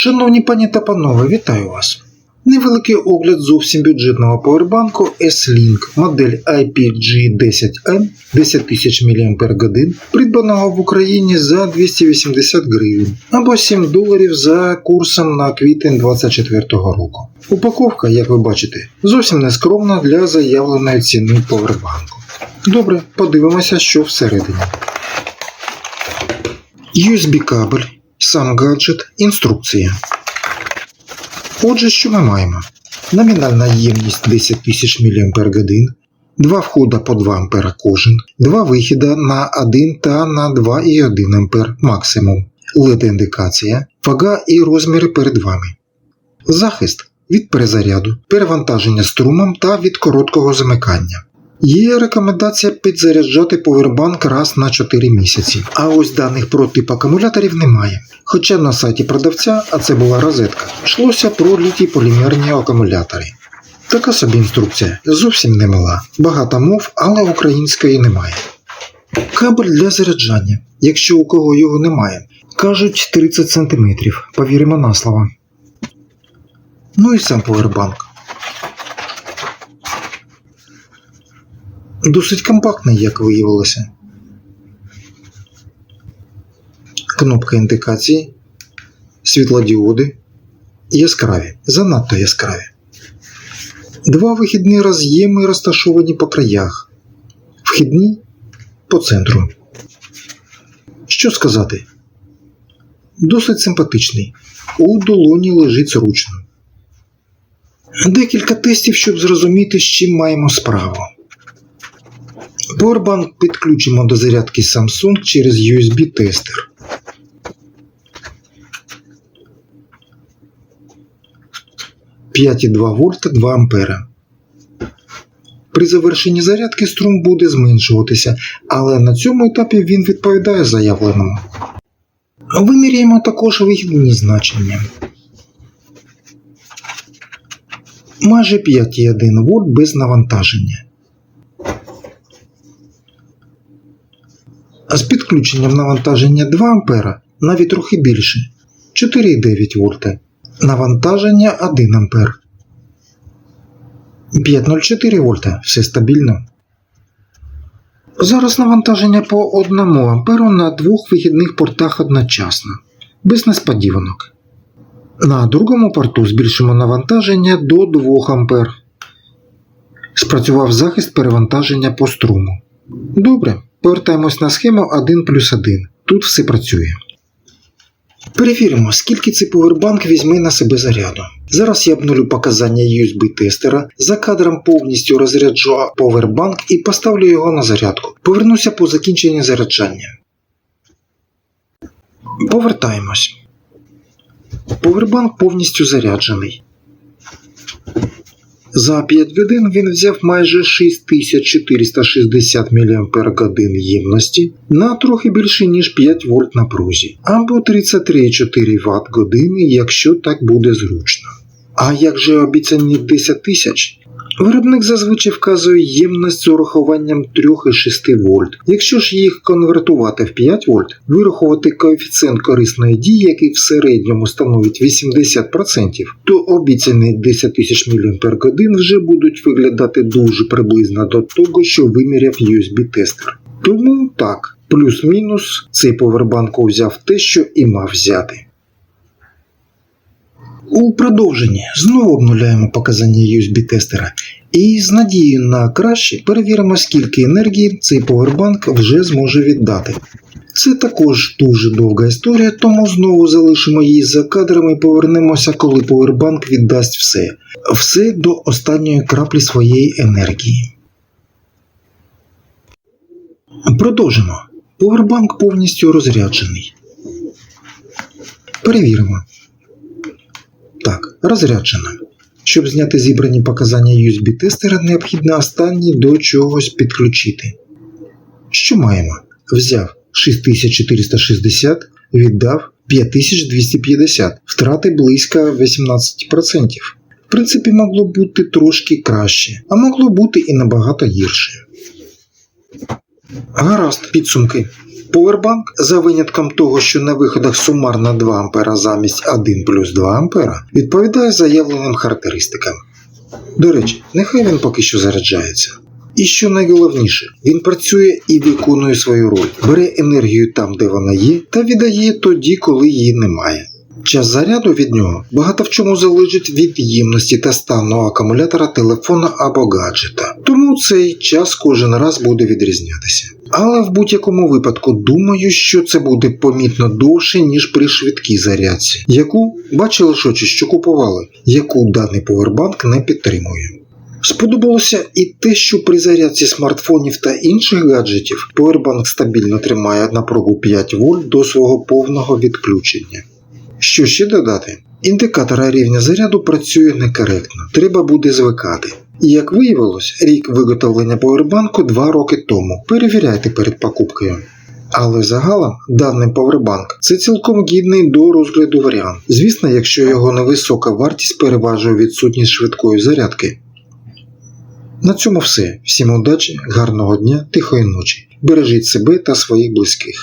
Шановні пані та панове, вітаю вас! Невеликий огляд зовсім бюджетного повербанку S-Link модель IPG10M 10 тисяч мАч, придбаного в Україні за 280 гривень або 7 доларів за курсом на квітень 2024 року. Упаковка, як ви бачите, зовсім не скромна для заявленої ціни повербанку. Добре, подивимося, що всередині. USB-кабель, сам гаджет, інструкція. Отже, що ми маємо? Номінальна ємність 10 тисяч мАч, два входа по 2 А кожен, два вихіда на 1 та на 2,1 А максимум, LED-індикація, вага і розміри перед вами. Захист від перезаряду, перевантаження струмом та від короткого замикання. Є рекомендація підзаряджати повербанк раз на 4 місяці, а ось даних про тип акумуляторів немає. Хоча на сайті продавця, а це була розетка, йшлося про літій полімерні акумулятори. Така собі інструкція, зовсім не мала, багато мов, але української немає. Кабель для заряджання, якщо у кого його немає, кажуть 30 см, повіримо на слово. Ну і сам повербанк. Досить компактний, як виявилося. Кнопка індикації, світлодіоди, яскраві, занадто яскраві. Два вихідні роз'єми розташовані по краях, вхідні по центру. Що сказати? Досить симпатичний. У долоні лежить зручно. Декілька тестів, щоб зрозуміти, з чим маємо справу. Powerbank підключимо до зарядки Samsung через USB-тестер. «5,2 вольта 2 ампера. При завершенні зарядки струм буде зменшуватися, але на цьому етапі він відповідає заявленому. Виміряємо також вихідні значення. Майже 5,1 вольт без навантаження. А з підключенням навантаження 2 А навіть трохи більше 4,9 вольта. Навантаження 1 А. 5,04 вольта. Все стабільно. Зараз навантаження по 1 А на двох вихідних портах одночасно, без несподіванок. На другому порту збільшимо навантаження до 2 А. Спрацював захист перевантаження по струму. Добре, повертаємось на схему 1 плюс 1. Тут все працює. Перевіримо, скільки цей повербанк візьме на себе заряду. Зараз я обнулю показання USB-тестера, за кадром повністю розряджу повербанк і поставлю його на зарядку. Повернуся по закінченні заряджання. Повертаємось. Повербанк повністю заряджений. За 5 годин він взяв майже 6460 мАч ємності на трохи більше ніж 5 вольт на прузі, або 33,4 Вт години, якщо так буде зручно. А як же обіцяні 10 тисяч? Виробник зазвичай вказує ємність з урахуванням 3,6 вольт. Якщо ж їх конвертувати в 5 вольт, вирахувати коефіцієнт корисної дії, який в середньому становить 80%, то обіцяні 10 тисяч мАч вже будуть виглядати дуже приблизно до того, що виміряв USB-тестер. Тому так, плюс-мінус цей повербанк взяв те, що і мав взяти. У продовженні знову обнуляємо показання USB-тестера і з надією на краще перевіримо, скільки енергії цей повербанк вже зможе віддати. Це також дуже довга історія, тому знову залишимо її за кадрами і повернемося, коли повербанк віддасть все. Все до останньої краплі своєї енергії. Продовжимо. Повербанк повністю розряджений. Перевіримо. Розряджено. Щоб зняти зібрані показання USB-тестера, необхідно останні до чогось підключити. Що маємо? Взяв 6460, віддав 5250, втрати близько 18%. В принципі, могло бути трошки краще, а могло бути і набагато гірше. Гаразд, підсумки. Powerbank, за винятком того, що на виходах сумарно 2 А замість 1 плюс 2 А, відповідає заявленим характеристикам. До речі, нехай він поки що заряджається. І що найголовніше, він працює і виконує свою роль, бере енергію там, де вона є, та віддає тоді, коли її немає. Час заряду від нього багато в чому залежить від ємності та стану акумулятора телефона або гаджета, тому цей час кожен раз буде відрізнятися. Але в будь-якому випадку думаю, що це буде помітно довше, ніж при швидкій зарядці, яку бачили ж що купували, яку даний повербанк не підтримує. Сподобалося і те, що при зарядці смартфонів та інших гаджетів повербанк стабільно тримає напругу 5 вольт до свого повного відключення. Що ще додати? Індикатор рівня заряду працює некоректно, треба буде звикати. І як виявилось, рік виготовлення повербанку 2 роки тому. Перевіряйте перед покупкою. Але загалом даний повербанк це цілком гідний до розгляду варіант. Звісно, якщо його невисока вартість переважує відсутність швидкої зарядки. На цьому все. Всім удачі, гарного дня, тихої ночі. Бережіть себе та своїх близьких.